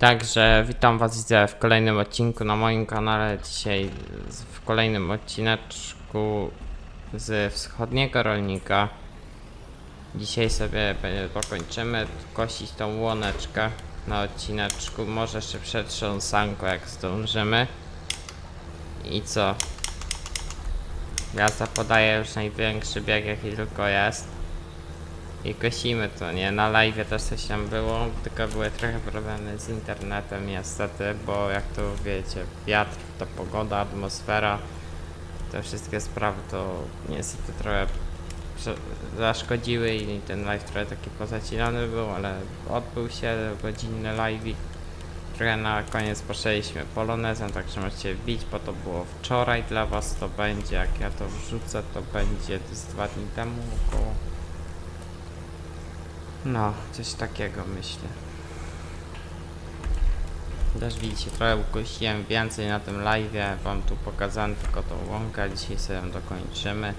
Także witam was widzę w kolejnym odcinku na moim kanale. Dzisiaj w kolejnym odcineczku z wschodniego rolnika. Dzisiaj sobie dokończymy kosić tą łoneczkę na odcineczku. Może jeszcze przetrząsanko jak zdążymy. I co? Ja zapodaję już największy bieg jaki tylko jest. I kosimy to, nie? Na live też coś tam było, tylko były trochę problemy z internetem niestety, bo jak to wiecie, wiatr, to pogoda, atmosfera, te wszystkie sprawy to niestety trochę zaszkodziły i ten live trochę taki pozacinany był, ale odbył się godzinny live. Trochę na koniec poszliśmy polonezem, także możecie wbić, bo to było wczoraj dla was, to będzie, jak ja to wrzucę, to będzie z dwa dni temu około. No, coś takiego myślę. Też widzicie, trochę ukosiłem więcej na tym live, wam tu pokazałem tylko tą łąkę, dzisiaj sobie ją dokończymy.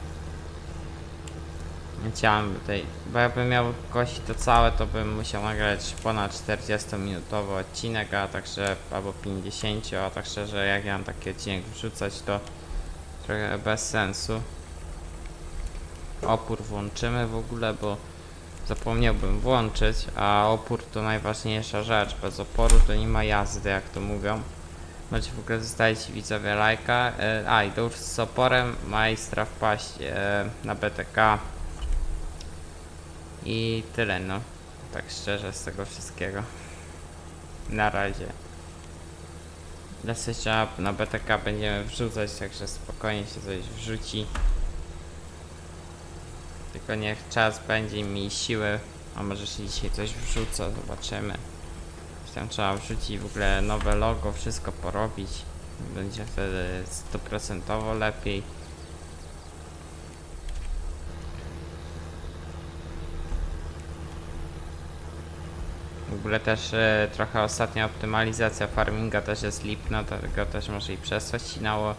Chciałem tutaj, bo jakbym miał kosić to całe, to bym musiał nagrać ponad 40 minutowy odcinek, a także, albo 50, a tak szczerze, jak ja mam taki odcinek wrzucać, to trochę bez sensu. Opór włączymy w ogóle, bo zapomniałbym włączyć, a opór to najważniejsza rzecz. Bez oporu to nie ma jazdy, jak to mówią. Możecie w ogóle zostawić widzowie lajka. E, a i już z oporem majstra wpaść e, na BTK. I tyle no. Tak szczerze z tego wszystkiego. Na razie. Dosyć na BTK będziemy wrzucać, także spokojnie się coś wrzuci. Tylko niech czas będzie mi siły, a może się dzisiaj coś wrzucę, zobaczymy. Tam trzeba wrzucić w ogóle nowe logo, wszystko porobić. Będzie wtedy stuprocentowo lepiej. W ogóle też e, trochę ostatnia optymalizacja farminga też jest lipna, dlatego też może i przez coś cinało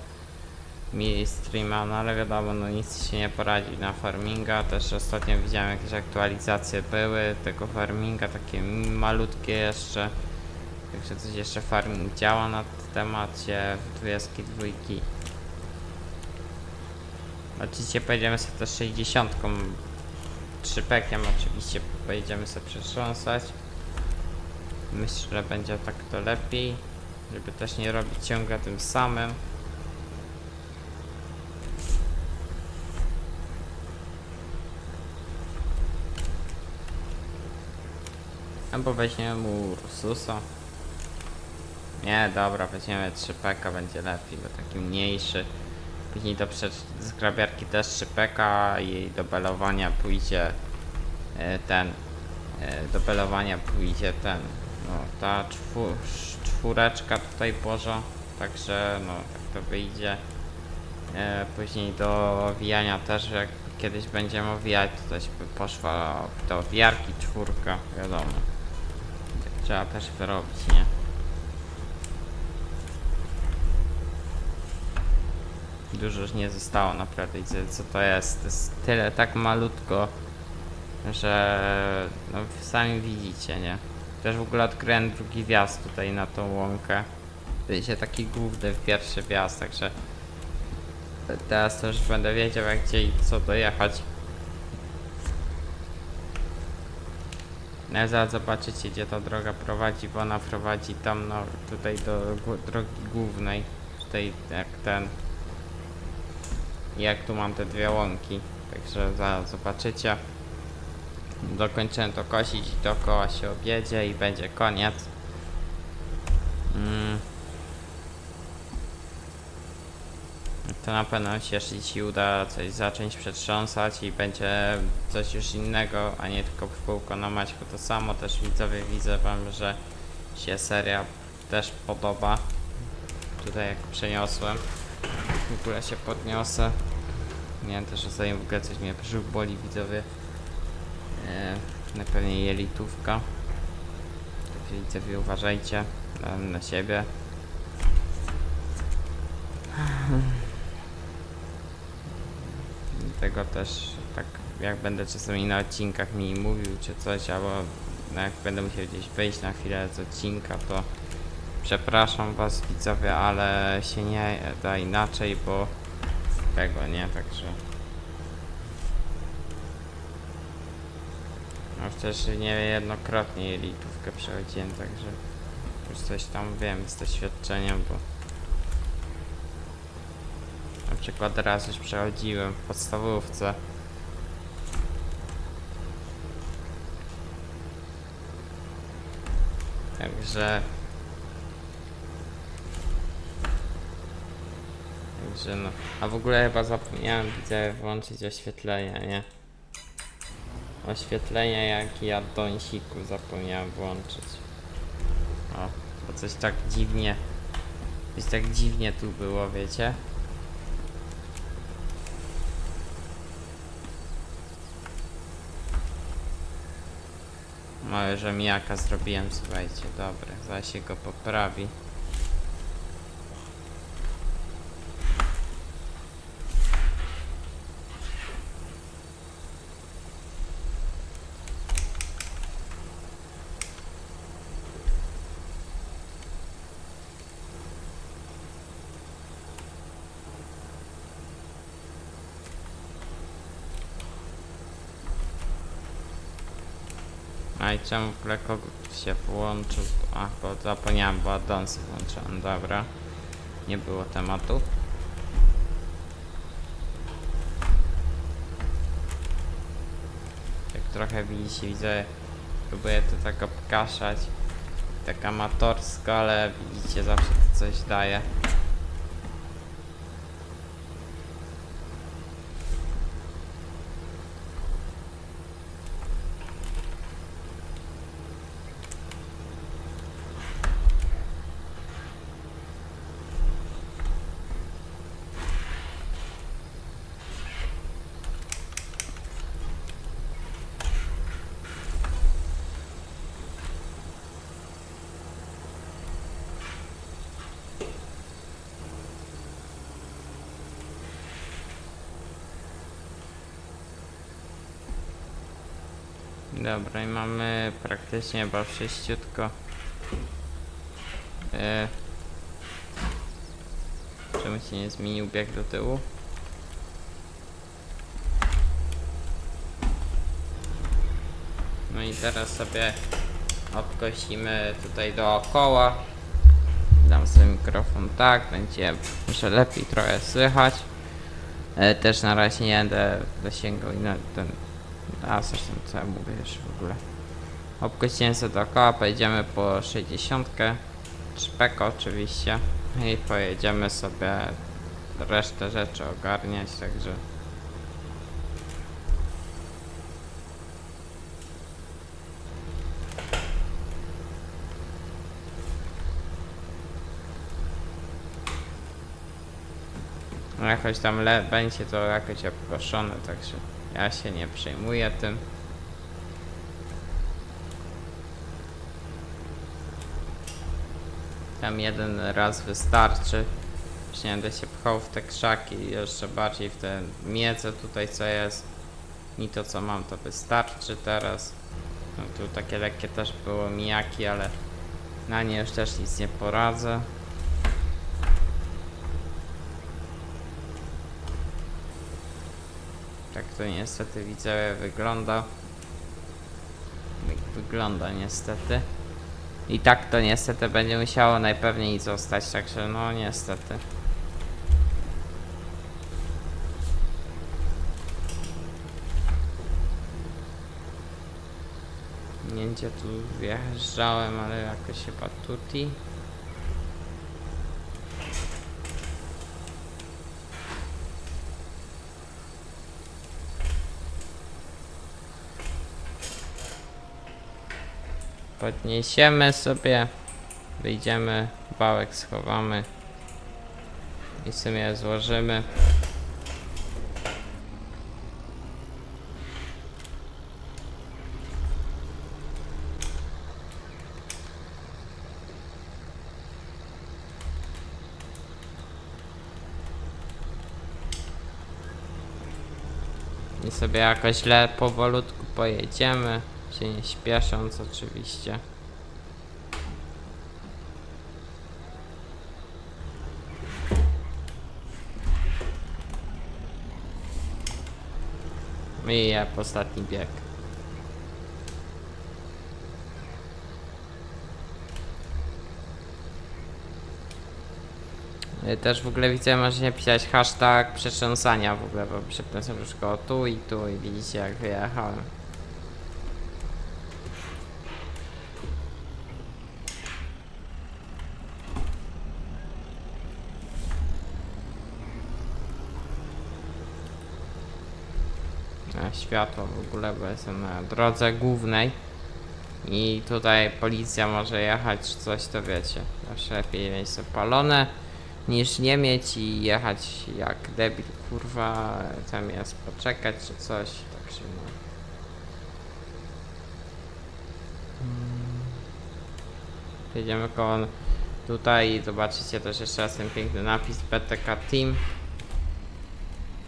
mi streama, no ale wiadomo, no nic się nie poradzi na farminga. Też ostatnio widziałem jakieś aktualizacje były tego farminga, takie malutkie jeszcze. Także coś jeszcze farming działa na temacie w 22. Oczywiście pojedziemy sobie też 60 trzypekiem oczywiście pojedziemy sobie przetrząsać. Myślę, że będzie tak to lepiej, żeby też nie robić ciągle tym samym. Albo weźmiemy Ursusa. Nie, dobra, weźmiemy 3PK, będzie lepiej, bo taki mniejszy. Później do z też 3PK i do belowania pójdzie e, ten. E, do belowania pójdzie ten. No, ta czwóreczka tutaj Boża. Także, no, tak to wyjdzie. E, później do owijania też, jak kiedyś będziemy owijać, to też by poszła do owijarki czwórka, wiadomo. Trzeba też wyrobić, nie? Dużo już nie zostało naprawdę, widzę co to jest. To jest tyle, tak malutko, że no sami widzicie, nie? Też w ogóle odkryłem drugi wjazd tutaj na tą łąkę. Wiecie, taki główny pierwszy wjazd, także teraz to już będę wiedział jak gdzie i co dojechać. No zaraz zobaczycie gdzie ta droga prowadzi, bo ona prowadzi tam no tutaj do drogi głównej. Tutaj jak ten. Jak tu mam te dwie łąki. Także zaraz zobaczycie. Dokończyłem to kosić i dookoła się objedzie i będzie koniec. To na pewno jeśli uda coś zacząć przetrząsać i będzie coś już innego, a nie tylko w kółko na Maćku to samo. Też widzowie widzę wam, że się seria też podoba. Tutaj jak przeniosłem, w ogóle się podniosę. Wiem też ostatnio w ogóle coś mnie brzuch boli widzowie. E, na pewnie jelitówka. Także widzowie uważajcie na siebie. Dlatego też tak jak będę czasami na odcinkach mi mówił czy coś, albo no jak będę musiał gdzieś wyjść na chwilę z odcinka, to przepraszam was widzowie, ale się nie da inaczej, bo tego, nie? Także... No też niejednokrotnie elitówkę przechodziłem, także już coś tam wiem z doświadczenia, bo przykład raz już przechodziłem w podstawówce. Także Także no. A w ogóle chyba zapomniałem widzę włączyć oświetlenie, nie? Oświetlenie jak i addonsiku zapomniałem włączyć. O, bo coś tak dziwnie. Coś tak dziwnie tu było, wiecie? Małe rzemiaka zrobiłem, słuchajcie, dobre. Zaraz się go poprawi. A i czemu kogut się włączył? A, bo zapomniałem, bo addonsy włączyłem, dobra. Nie było tematu. Jak trochę widzicie, widzę, próbuję to tak obkaszać. Tak amatorsko, ale widzicie, zawsze to coś daje. Dobra, i mamy praktycznie chyba wszyściutko. E... Czemu się nie zmienił bieg do tyłu? No i teraz sobie obkosimy tutaj dookoła. Dam sobie mikrofon tak, będzie może lepiej trochę słychać. E, też na razie nie będę ten a zresztą co ja mówię już w ogóle. Obkościłem sobie dookoła, pojedziemy po 60. Szpeko oczywiście. I pojedziemy sobie resztę rzeczy ogarniać, także... No jakoś tam le będzie to jakoś obkoszone, także ja się nie przejmuję tym. Tam jeden raz wystarczy. Już nie będę się pchał w te krzaki, jeszcze bardziej w te miedze tutaj co jest. I to co mam to wystarczy teraz. No tu takie lekkie też było mijaki, ale na nie już też nic nie poradzę. Tak to niestety widzę wygląda. Jak wygląda niestety. I tak to niestety będzie musiało najpewniej zostać, także no niestety. Nie gdzie tu wjeżdżałem, ale jakoś chyba tuti. Podniesiemy sobie, wyjdziemy, bałek schowamy i sobie złożymy. I sobie jakoś le powolutku pojedziemy. Się nie śpiesząc oczywiście. I jak ostatni bieg. Też w ogóle widzę, możecie pisać hashtag przetrząsania w ogóle, bo przepraszam już go tu i tu i widzicie jak wyjechałem. E, Światło w ogóle, bo jestem na drodze głównej i tutaj policja może jechać czy coś, to wiecie. Zawsze lepiej mieć zapalone niż nie mieć i jechać jak debil, kurwa, zamiast poczekać czy coś, także no. Mm. Jedziemy koło tutaj zobaczycie też jeszcze raz ten piękny napis BTK Team.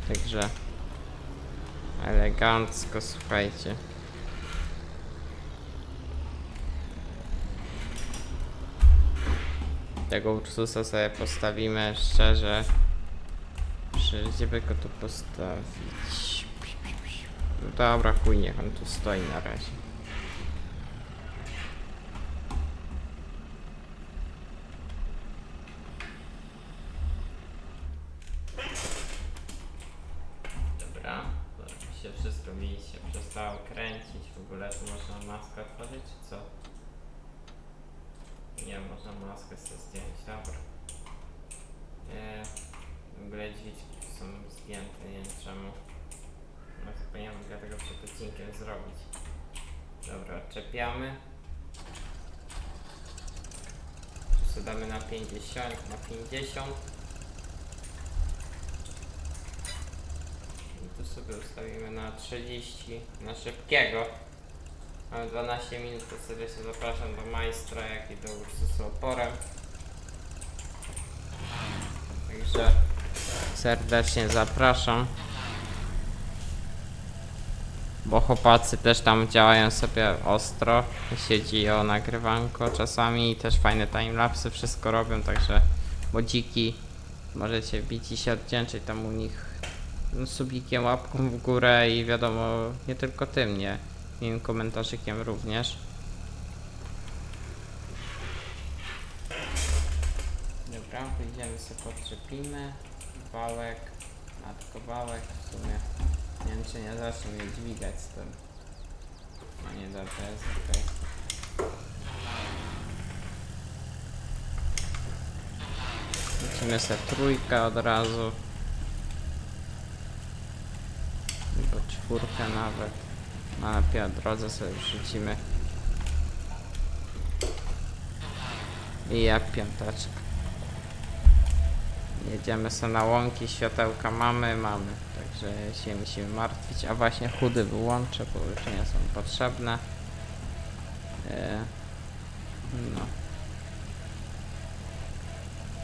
Także elegancko, słuchajcie. Tego Ursusa sobie postawimy szczerze. Gdzie by go tu postawić? Dobra, chuj, niech on tu stoi na razie. Dobra, to się widzicie, przestało kręcić. W ogóle tu można maskę otworzyć, czy co? Nie, można maskę sobie zdjąć, dobra. E, w ogóle drzwiczki tu są zdjęte, nie wiem czemu. No to powinienem dlatego przed odcinkiem zrobić. Dobra, czepiamy. Tu damy na 50, na 50. I tu sobie ustawimy na 30, na szybkiego. Mamy 12 minut, to serdecznie zapraszam do majstra, jak i do Ursusa oporem. Także serdecznie zapraszam. Bo chłopacy też tam działają sobie ostro. Siedzi o nagrywanko czasami i też fajne timelapsy wszystko robią, także bodziki możecie bić i się oddzięczyć tam u nich subikiem, łapką w górę i wiadomo, nie tylko tym, nie? Innym komentarzykiem również. Dobra, wyjdziemy sobie podczepimy. Wałek, matko wałek w sumie. Nie wiem czy nie zacznę mnie dźwigać z tym. No nie dobrze jest, okej. Lecimy sobie trójkę od razu. Albo czwórkę nawet. A na pierwszej drodze sobie wrzucimy. I jak piąteczka. Jedziemy sobie na łąki, światełka mamy, mamy. Także się musimy martwić. A właśnie chudy wyłączę, bo już nie są potrzebne. E, no.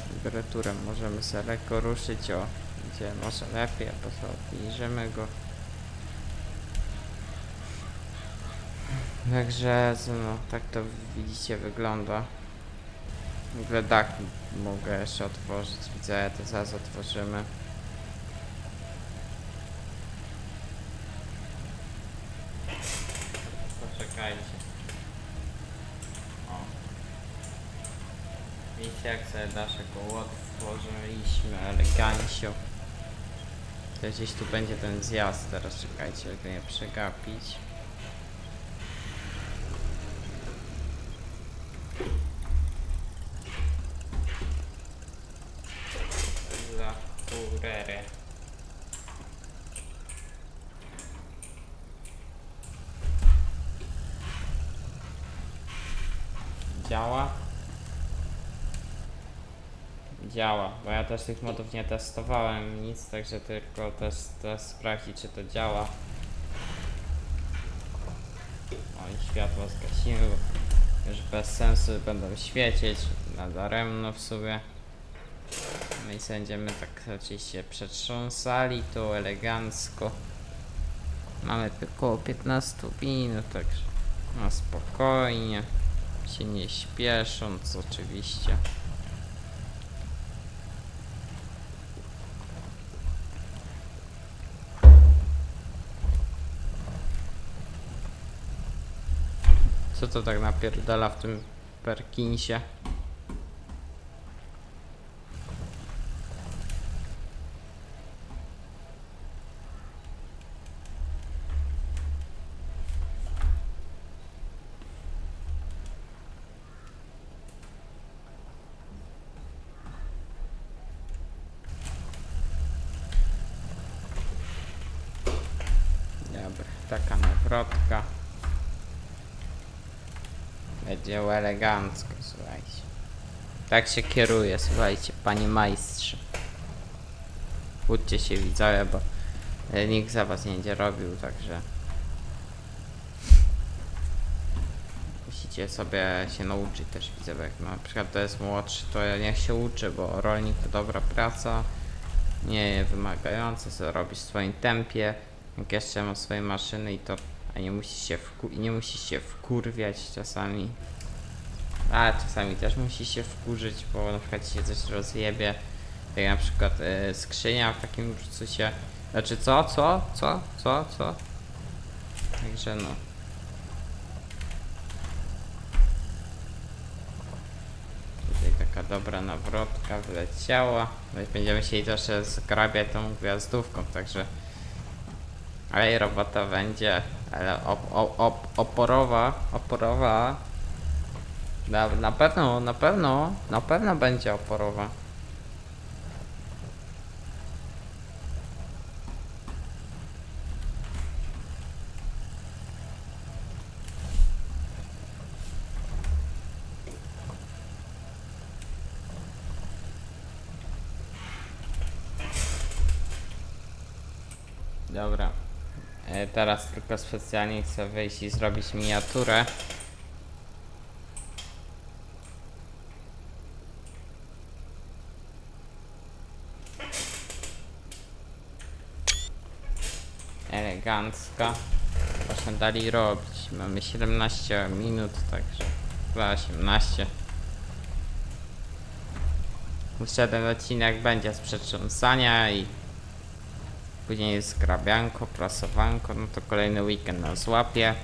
Temperaturę możemy sobie lekko ruszyć, o. Gdzie może lepiej, a po co obniżymy go. Także no, tak to widzicie wygląda. W ogóle dach mogę jeszcze otworzyć, widzę, to zaraz otworzymy. Poczekajcie. O. Widzicie jak sobie daszek otworzyliśmy elegancio. To gdzieś tu będzie ten zjazd, teraz czekajcie, żeby nie przegapić. za kurerę. Działa? Działa, bo ja też tych modów nie testowałem nic, także tylko też sprawdzić czy to działa. O i światło zgasimy, bo już bez sensu będą świecieć, nadaremno w sumie. No i będziemy tak oczywiście przetrząsali to elegancko. Mamy około 15 minut, także No spokojnie, się nie śpiesząc oczywiście. Co to tak napierdala w tym Perkinsie? Dobra, taka nawrotka. Będzie elegancko, słuchajcie. Tak się kieruje, słuchajcie, panie majstrze. Budźcie się widzowie, bo e, nikt za was nie będzie robił, także... Musicie sobie się nauczyć też widzowie, jak na przykład to jest młodszy, to niech się uczy, bo rolnik to dobra praca, nie wymagająca, co w swoim tempie, jak jeszcze ma swoje maszyny i to, a nie musi się wku, nie musi się wkurwiać czasami. A czasami też musi się wkurzyć, bo na przykład się coś rozjebie, jak na przykład y, skrzynia w takim się, znaczy co, co, co, co, co? Także no. Tutaj taka dobra nawrotka wleciała. I Będziemy się troszkę zgrabiać tą gwiazdówką, także... Ale robota będzie, ale op, op, op, oporowa, oporowa. Na, na pewno, na pewno, na pewno będzie oporowa. Dobra. E, teraz tylko specjalnie chcę wyjść i zrobić miniaturę. Elegancka. Właśnie dali robić. Mamy 17 minut, także chyba 18. Jeszcze ten odcinek będzie z przetrząsania i Później jest grabianko, prasowanko, no to kolejny weekend nas złapie.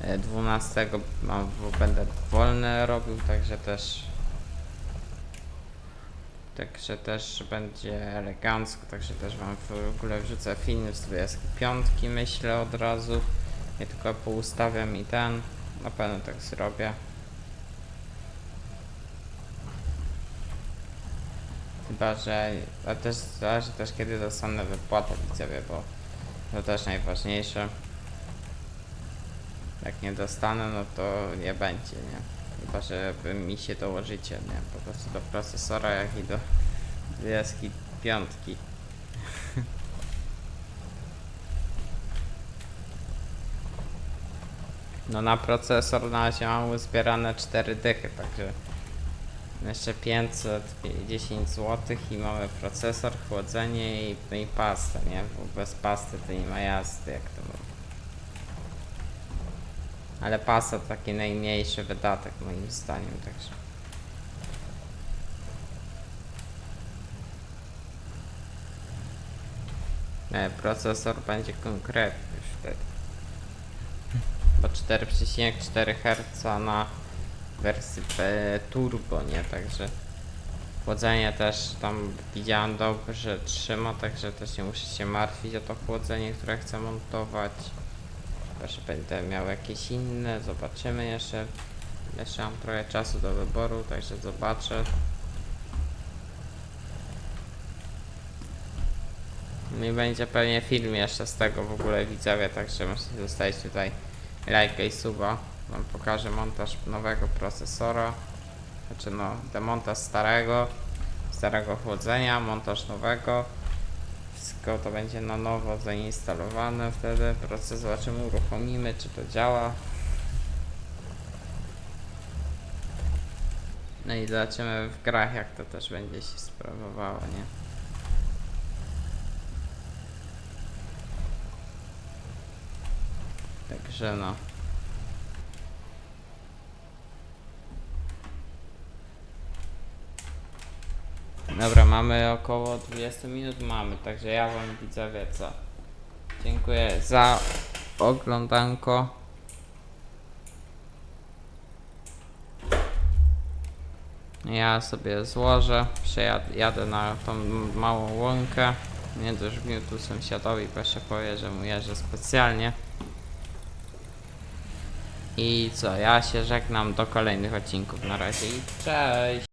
E, 12 mam, w- będę wolne robił, także też Także też będzie elegancko, także też wam w ogóle wrzucę film z 25 myślę od razu. Nie tylko poustawiam i ten, na pewno tak zrobię. Chyba, że a też zależy też kiedy dostanę wypłatę widzowie, bo to też najważniejsze. Jak nie dostanę, no to nie będzie, nie? Chyba, że mi się dołożycie, nie? Po prostu do procesora, jak i do dwudziestki piątki. No na procesor na razie mam uzbierane 4 dychy, także jeszcze 510 zł i mamy procesor, chłodzenie i, no i pastę, nie? Bo bez pasty to nie ma jazdy, jak to mówię. Ale pasta to taki najmniejszy wydatek moim zdaniem, także. Nie, procesor będzie konkretny wtedy. Bo 4,4 Hz na wersji P Turbo, nie? Także chłodzenie też tam widziałem dobrze trzyma, także też nie muszę się martwić o to chłodzenie, które chcę montować. Też będę miał jakieś inne, zobaczymy jeszcze. Jeszcze mam trochę czasu do wyboru, także zobaczę. No i będzie pewnie film jeszcze z tego w ogóle widzowie, także możecie zostawić tutaj lajka i suba. Wam pokażę montaż nowego procesora. Znaczy no, demontaż starego, starego chłodzenia, montaż nowego. Wszystko to będzie na nowo zainstalowane wtedy. Proces zobaczymy, uruchomimy, czy to działa. No i zobaczymy w grach, jak to też będzie się sprawowało, nie? Także no. Dobra, mamy około 20 minut mamy, także ja wam widzowie co. Dziękuję za oglądanko. Ja sobie złożę, przejadę jadę na tą małą łąkę. Nie dożbił tu sąsiadowi, proszę powie, że mu jeżdżę specjalnie. I co, ja się żegnam do kolejnych odcinków. Na razie i cześć!